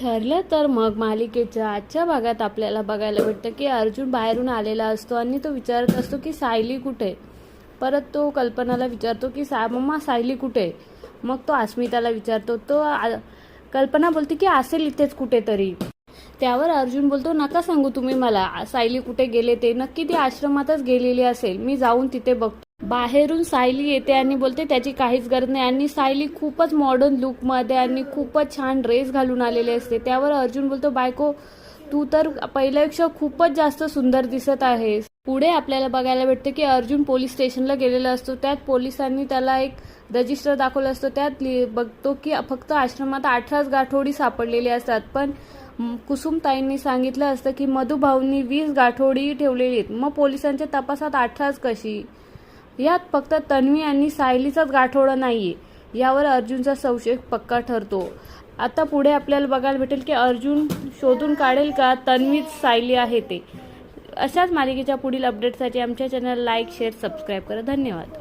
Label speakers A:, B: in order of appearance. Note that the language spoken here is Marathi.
A: ठरलं तर मग मालिकेच्या आजच्या भागात आपल्याला बघायला भेटतं की अर्जुन बाहेरून आलेला असतो आणि तो विचारत असतो की सायली कुठे? परत तो कल्पनाला विचारतो की सा मम्मा सायली कुठे? मग तो अस्मिताला विचारतो तो आ- कल्पना बोलते की असेल इथेच कुठेतरी. त्यावर अर्जुन बोलतो नका सांगू तुम्ही मला सायली कुठे गेले ते नक्की ती आश्रमातच गेलेली असेल मी जाऊन तिथे बघतो. बाहेरून सायली येते आणि बोलते त्याची काहीच गरज नाही. आणि सायली खूपच मॉडर्न लुकमध्ये आणि खूपच छान ड्रेस घालून आलेली असते. त्यावर अर्जुन बोलतो बायको तू तर पहिल्यापेक्षा खूपच जास्त सुंदर दिसत आहेस. पुढे आपल्याला बघायला भेटते की अर्जुन पोलीस स्टेशनला गेलेला असतो. त्यात पोलिसांनी त्याला एक रजिस्टर दाखवलं असतो. त्यात लि- बघतो की फक्त आश्रमात अठराच गाठोडी सापडलेली असतात. पण कुसुमताईंनी सांगितलं असतं की मधुभाऊंनी वीस गाठोडी ठेवलेली आहेत. मग पोलिसांच्या तपासात अठराच कशी? यात फक्त तन्वी आणि सायलीचाच गाठोडा नाहीये. यावर अर्जुनचा संशय पक्का ठरतो. आता पुढे आपल्याला बघायला भेटेल की अर्जुन शोधून काढेल का तन्वीच सायली आहे ते. अशाच मालिकेच्या पुढील अपडेटसाठी आमच्या चॅनल लाईक शेअर सबस्क्राईब करा. धन्यवाद.